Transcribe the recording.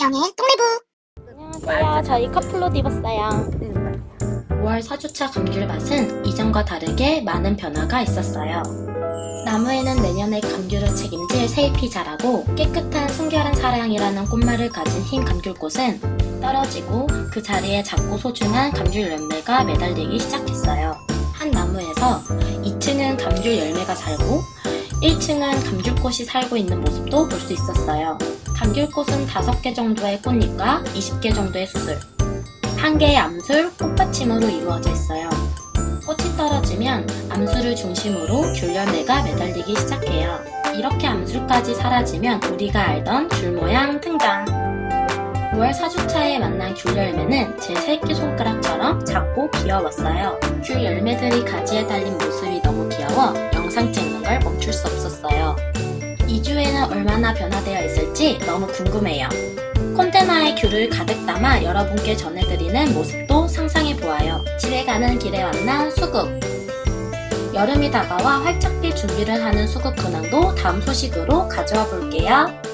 영의 동네부 안녕하세요. 저희 커플로 입었어요. 5월 4주차 감귤 맛은 이전과 다르게 많은 변화가 있었어요. 나무에는 내년의 감귤을 책임질 새 잎이 자라고 깨끗한 순결한 사랑이라는 꽃말을 가진 흰 감귤꽃은 떨어지고 그 자리에 작고 소중한 감귤 열매가 매달리기 시작했어요. 한 나무에서 2층은 감귤 열매가 살고 1층은 감귤꽃이 살고 있는 모습도 볼 수 있었어요. 감귤꽃은 5개 정도의 꽃잎과 20개 정도의 수술, 한 개의 암술, 꽃받침으로 이루어져 있어요. 꽃이 떨어지면 암술을 중심으로 귤 열매가 매달리기 시작해요. 이렇게 암술까지 사라지면 우리가 알던 귤 모양 등장. 5월 4주차에 만난 귤 열매는 제 새끼손가락처럼 작고 귀여웠어요. 귤 열매들이 가지에 달린 모습이 너 무 귀여워 영상 찍는 걸 멈출 수 없었어요. 2주에는 얼마나 변화되어 있을지 너무 궁금해요. 콘테나에 귤을 가득 담아 여러분께 전해드리는 모습도 상상해 보아요. 집에 가는 길에 만난 수국. 여름이 다가와 활짝 필 준비를 하는 수국 근황도 다음 소식으로 가져와 볼게요.